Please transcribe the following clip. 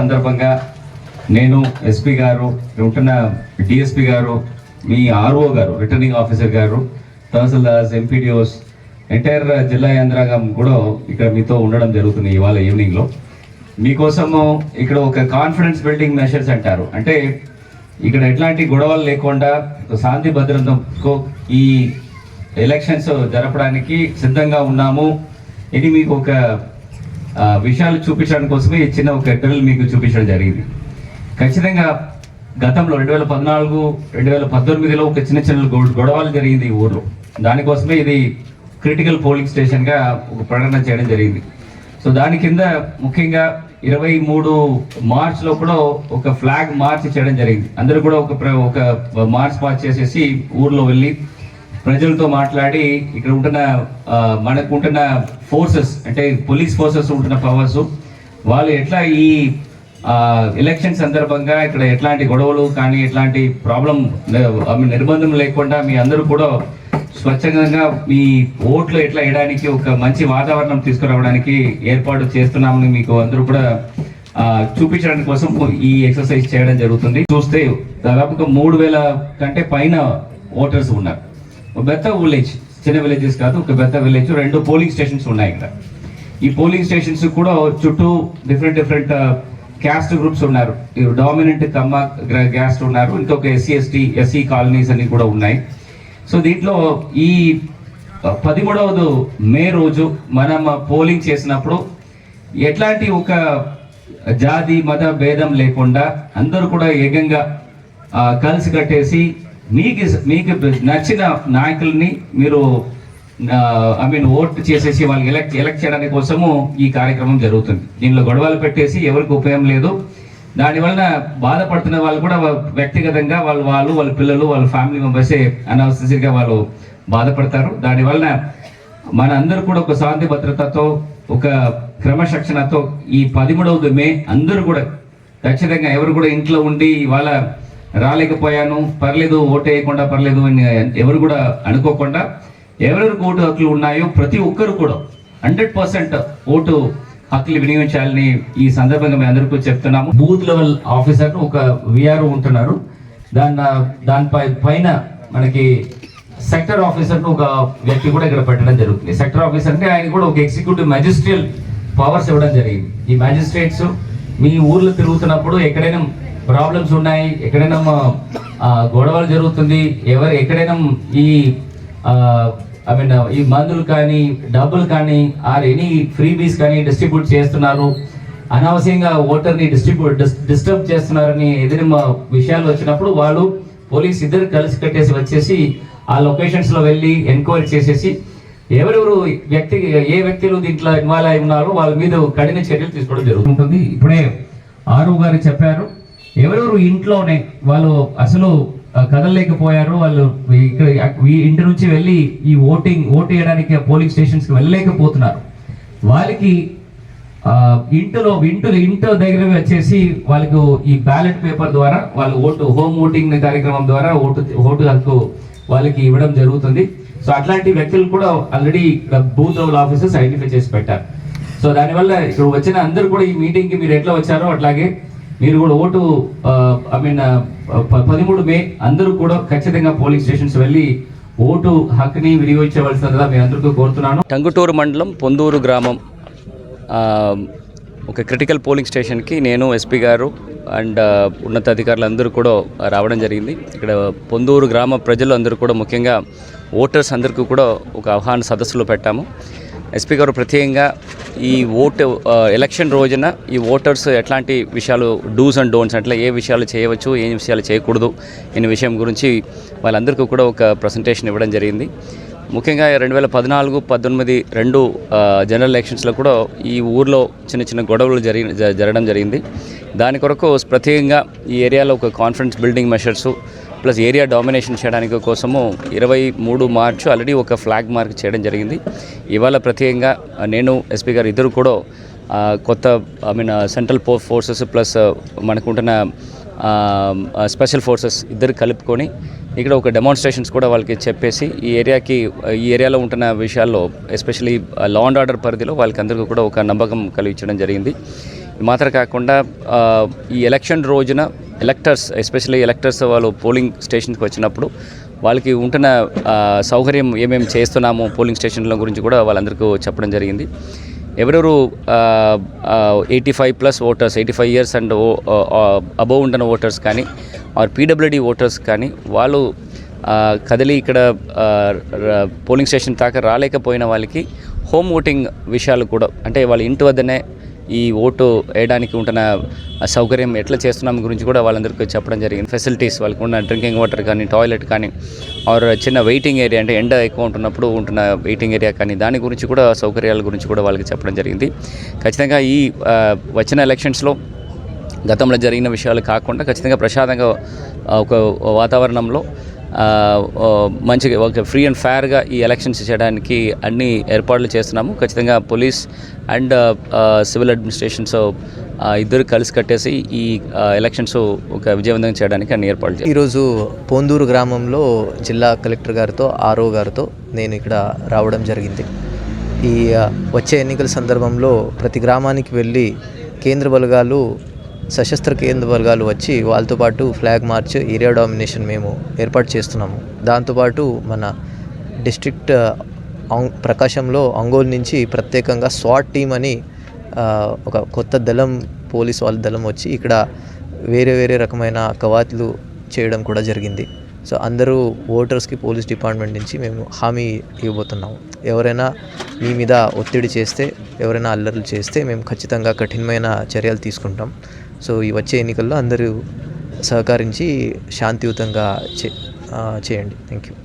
సందర్భంగా నేను ఎస్పీ గారు ఉంటున్న డిఎస్పీ గారు మీ ఆర్ఓ గారు రిటర్నింగ్ ఆఫీసర్ గారు తహసీల్దార్స్ ఎంపీడీఓస్ ఎంటైర్ జిల్లా యంత్రాంగం కూడా ఇక్కడ మీతో ఉండడం జరుగుతుంది ఇవాళ ఈవినింగ్లో మీకోసము ఇక్కడ ఒక కాన్ఫిడెన్స్ బిల్డింగ్ మెషర్స్ అంటారు. అంటే ఇక్కడ ఎట్లాంటి గొడవలు లేకుండా శాంతి భద్రతకు ఈ ఎలక్షన్స్ జరపడానికి సిద్ధంగా ఉన్నాము. ఇది మీకు ఒక విషయాలు చూపించడానికి కోసమే ఈ చిన్న ఒక డ్రిల్ మీకు చూపించడం జరిగింది. ఖచ్చితంగా గతంలో రెండు వేల పద్నాలుగు రెండు వేల పద్దెనిమిదిలో ఒక చిన్న చిన్న గొ- గొడవలు జరిగింది ఈ ఊర్లో. దానికోసమే ఇది క్రిటికల్ పోలింగ్ స్టేషన్గా ఒక ప్రకటన చేయడం జరిగింది. సో దాని కింద ముఖ్యంగా ఇరవై మూడు మార్చ్లో కూడా ఒక ఫ్లాగ్ మార్చ్ చేయడం జరిగింది. అందరూ కూడా ఒక ప్ర- ఒక మార్చ్ మార్చ్ చేసేసి ఊర్లో వెళ్ళి ప్రజలతో మాట్లాడి ఇక్కడ ఉంటున్న మనకు ఉంటున్న ఫోర్సెస్ అంటే పోలీస్ ఫోర్సెస్ ఉంటున్న పవర్స్ వాళ్ళు ఎట్లా ఈ ఎలక్షన్ సందర్భంగా ఇక్కడ ఎట్లాంటి గొడవలు కానీ ఎట్లాంటి ప్రాబ్లం నిర్బంధం లేకుండా మీ అందరూ కూడా స్వచ్ఛందంగా మీ ఓట్లు ఎట్లా వేయడానికి ఒక మంచి వాతావరణం తీసుకురావడానికి ఏర్పాటు చేస్తున్నామని మీకు అందరూ కూడా చూపించడానికి కోసం ఈ ఎక్సర్సైజ్ చేయడం జరుగుతుంది. చూస్తే దాదాపుగా మూడు వేల కంటే పైన ఓటర్స్ ఉన్నారు. బెత్త విలేజ్ చిన్న విలేజెస్ కాదు ఒక బెత్త విలేజ్ రెండు పోలింగ్ స్టేషన్స్ ఉన్నాయి ఇక్కడ. ఈ పోలింగ్ స్టేషన్స్ కూడా చుట్టూ డిఫరెంట్ డిఫరెంట్ క్యాస్ట్ గ్రూప్స్ ఉన్నారు. డామినెంట్ కమ్మ క్యాస్ట్ ఉన్నారు. ఇంకొక ఎస్సీ ఎస్టీ ఎస్సీ కాలనీస్ అన్ని కూడా ఉన్నాయి. సో దీంట్లో ఈ uh, పదిమూడవది మే రోజు మనం పోలింగ్ చేసినప్పుడు ఎట్లాంటి ఒక జాతి మత భేదం లేకుండా అందరూ కూడా ఏకంగా uh, కలిసి కట్టేసి మీకు మీకు నచ్చిన నాయకుల్ని మీరు ఐ మీన్ ఓట్ చేసేసి వాళ్ళకి ఎలక్ట్ ఎలక్ట్ చేయడానికి కోసము ఈ కార్యక్రమం జరుగుతుంది. దీనిలో గొడవలు పెట్టేసి ఎవరికి ఉపయోగం లేదు. దానివలన బాధపడుతున్న వాళ్ళు కూడా వ్యక్తిగతంగా వాళ్ళు వాళ్ళు వాళ్ళ పిల్లలు వాళ్ళ ఫ్యామిలీ మెంబర్సే అనవసరిగా వాళ్ళు బాధపడతారు. దానివలన మన అందరూ కూడా ఒక శాంతి భద్రతతో ఒక క్రమశిక్షణతో ఈ పదిమూడవది మే అందరూ కూడా ఖచ్చితంగా ఎవరు కూడా ఇంట్లో ఉండి వాళ్ళ రాలేకపోయాను పర్లేదు ఓటు వేయకుండా పర్లేదు అని ఎవరు కూడా అనుకోకుండా ఎవరెవరికి ఓటు హక్కులు ఉన్నాయో ప్రతి ఒక్కరు కూడా హండ్రెడ్ పర్సెంట్ ఓటు హక్కులు వినియోగించాలని ఈ సందర్భంగా మేము అందరికీ చెప్తున్నాము. బూత్ లెవెల్ ఆఫీసర్ ఒక విఆర్ఓ ఉంటున్నారు. దాని దానిపై పైన మనకి సెక్టర్ ఆఫీసర్ ఒక వ్యక్తి కూడా ఇక్కడ పెట్టడం జరుగుతుంది. సెక్టర్ ఆఫీసర్ అంటే ఆయన కూడా ఒక ఎగ్జిక్యూటివ్ మ్యాజిస్ట్రియల్ పవర్స్ ఇవ్వడం జరిగింది. ఈ మ్యాజిస్ట్రేట్స్ మీ ఊర్లో తిరుగుతున్నప్పుడు ఎక్కడైనా ప్రాబ్లమ్స్ ఉన్నాయి. ఎక్కడైనా గొడవలు జరుగుతుంది. ఎవరు ఎక్కడైనా ఈ ఐ మీన్ ఈ మందులు కానీ డబ్బులు కానీ ఆర్ ఎనీ ఫ్రీబీస్ కానీ డిస్ట్రిబ్యూట్ చేస్తున్నారు. అనవసరంగా ఓటర్ని డిస్ట్రిబ్యూట్ డిస్టర్బ్ చేస్తున్నారని ఎదురు విషయాలు వచ్చినప్పుడు వాళ్ళు పోలీస్ ఇద్దరు కలిసి కట్టేసి వచ్చేసి ఆ లొకేషన్స్లో వెళ్ళి ఎంక్వైరీ చేసేసి ఎవరెవరు వ్యక్తి ఏ వ్యక్తులు దీంట్లో ఇన్వాల్వ్ అయి ఉన్నారో వాళ్ళ మీద కఠిన చర్యలు తీసుకోవడం జరుగుతుంది. ఇప్పుడే ఆరు గారు చెప్పారు ఎవరెవరు ఇంట్లోనే వాళ్ళు అసలు కదలలేకపోయారు వాళ్ళు ఇక్కడ ఈ ఇంటి నుంచి వెళ్ళి ఈ ఓటింగ్ ఓటు వేయడానికి ఆ పోలింగ్ స్టేషన్స్కి వెళ్ళలేకపోతున్నారు. వాళ్ళకి ఇంటిలో ఇంటి ఇంటి దగ్గర వచ్చేసి వాళ్ళకు ఈ బ్యాలెట్ పేపర్ ద్వారా వాళ్ళు ఓటు హోమ్ ఓటింగ్ కార్యక్రమం ద్వారా ఓటు ఓటు హక్కు వాళ్ళకి ఇవ్వడం జరుగుతుంది. సో అట్లాంటి వ్యక్తులు కూడా already booth level officers identify చేసి పెట్టారు. సో దానివల్ల ఇక్కడ వచ్చిన అందరూ కూడా ఈ మీటింగ్కి మీరు ఎట్లా వచ్చారో అట్లాగే మీరు కూడా ఓటు ఐ మీన్ పదమూడు మే అందరూ కూడా ఖచ్చితంగా పోలింగ్ స్టేషన్స్ వెళ్ళి ఓటు హక్కుని వినియోగించవలసిందిగా మీ అందరికీ కోరుతున్నాను. టంగుటూరు మండలం పొందూరు గ్రామం ఒక క్రిటికల్ పోలింగ్ స్టేషన్కి నేను ఎస్పీ గారు అండ్ ఉన్నతాధికారులు అందరూ కూడా రావడం జరిగింది. ఇక్కడ పొందూరు గ్రామ ప్రజలు అందరూ కూడా ముఖ్యంగా ఓటర్స్ అందరికీ కూడా ఒక ఆహ్వాన సదస్సులో పెట్టాము. ఎస్పీ గారు ప్రత్యేకంగా ఈ ఓటు ఎలక్షన్ రోజున ఈ ఓటర్స్ ఎట్లాంటి విషయాలు డూస్ అండ్ డోన్స్ అట్లా ఏ విషయాలు చేయవచ్చు ఏ విషయాలు చేయకూడదు అనే విషయం గురించి వాళ్ళందరికీ కూడా ఒక ప్రజెంటేషన్ ఇవ్వడం జరిగింది. ముఖ్యంగా రెండు వేల పద్నాలుగు పద్దెనిమిది రెండు జనరల్ ఎలక్షన్స్లో కూడా ఈ ఊర్లో చిన్న చిన్న గొడవలు జరిగి జరగడం జరిగింది. దాని కొరకు ప్రత్యేకంగా ఈ ఏరియాలో ఒక confidence building measures plus area domination చేయడానికి కోసము ఇరవై మూడు మార్చు ఆల్రెడీ ఒక ఫ్లాగ్ మార్క్ చేయడం జరిగింది. ఇవాళ ప్రత్యేకంగా నేను ఎస్పీ గారు ఇద్దరు కూడా కొత్త ఐ మీన్ సెంట్రల్ పో ఫోర్సెస్ ప్లస్ మనకుంటున్న స్పెషల్ ఫోర్సెస్ ఇద్దరు కలుపుకొని ఇక్కడ ఒక డెమాన్స్ట్రేషన్స్ కూడా వాళ్ళకి చెప్పేసి ఈ ఏరియాకి ఈ ఏరియాలో ఉంటున్న విషయాల్లో ఎస్పెషలీ లా అండ్ ఆర్డర్ పరిధిలో వాళ్ళకి అందరికీ కూడా ఒక నమ్మకం కలిగించడం జరిగింది. మాత్రం కాకుండా ఈ ఎలక్షన్ రోజున ఎలక్టర్స్ ఎస్పెషల్లీ ఎలక్టర్స్ వాళ్ళు పోలింగ్ స్టేషన్కి వచ్చినప్పుడు వాళ్ళకి ఉంటున్న సౌకర్యం ఏమేమి చేస్తున్నాము పోలింగ్ స్టేషన్ల గురించి కూడా వాళ్ళందరికీ చెప్పడం జరిగింది. ఎవరెవరు eighty five plus voters eighty five years and above ఉంటున్న ఓటర్స్ కానీ ఆర్ పీడబ్ల్యూడి ఓటర్స్ కానీ వాళ్ళు కదిలి ఇక్కడ పోలింగ్ స్టేషన్ దాకా రాలేకపోయిన వాళ్ళకి హోమ్ ఓటింగ్ విషయాలు కూడా అంటే వాళ్ళ ఇంటి వద్దనే ఈ ఓటు వేయడానికి ఉంటున్న సౌకర్యం ఎట్లా చేస్తున్నాం గురించి కూడా వాళ్ళందరికీ చెప్పడం జరిగింది. ఫెసిలిటీస్ వాళ్ళకి ఉన్న డ్రింకింగ్ వాటర్ కానీ టాయిలెట్ కానీ ఆర్ చిన్న వెయిటింగ్ ఏరియా అంటే ఎండ ఎక్కువ ఉంటున్నప్పుడు ఉంటున్న వెయిటింగ్ ఏరియా కానీ దాని గురించి కూడా సౌకర్యాల గురించి కూడా వాళ్ళకి చెప్పడం జరిగింది. ఖచ్చితంగా ఈ వచ్చిన ఎలక్షన్స్లో గతంలో జరిగిన విషయాలు కాకుండా ఖచ్చితంగా ప్రశాంతంగా ఒక వాతావరణంలో మంచిగా ఒక ఫ్రీ అండ్ ఫేర్గా ఈ ఎలక్షన్స్ చేయడానికి అన్ని ఏర్పాట్లు చేస్తున్నాము. ఖచ్చితంగా పోలీస్ అండ్ సివిల్ అడ్మినిస్ట్రేషన్స్ ఇద్దరు కలిసి కట్టేసి ఈ ఎలక్షన్స్ ఒక విజయవంతం చేయడానికి అన్ని ఏర్పాట్లు ఈరోజు పోందూరు గ్రామంలో జిల్లా కలెక్టర్ గారితో ఆర్ఓ గారితో నేను ఇక్కడ రావడం జరిగింది. ఈ వచ్చే ఎన్నికల సందర్భంలో ప్రతి గ్రామానికి వెళ్ళి కేంద్ర బలగాలు సశస్త్ర కేంద్ర వర్గాలు వచ్చి వాళ్ళతో పాటు ఫ్లాగ్ మార్చ్ ఏరియా డామినేషన్ మేము ఏర్పాటు చేస్తున్నాము. దాంతోపాటు మన డిస్ట్రిక్ట్ ప్రకాశంలో అంగోల్ నుంచి ప్రత్యేకంగా స్వాట్ టీం అని ఒక కొత్త దళం పోలీస్ వాళ్ళ దళం వచ్చి ఇక్కడ వేరే వేరే రకమైన కవాతులు చేయడం కూడా జరిగింది. సో అందరూ ఓటర్స్కి పోలీస్ డిపార్ట్మెంట్ నుంచి మేము హామీ ఇవ్వబోతున్నాము. ఎవరైనా మీ మీద ఒత్తిడి చేస్తే ఎవరైనా అల్లర్లు చేస్తే మేము ఖచ్చితంగా కఠినమైన చర్యలు తీసుకుంటాం. సో ఈ వచ్చే ఎన్నికల్లో అందరూ సహకరించి శాంతియుతంగా చే చేయండి. Thank you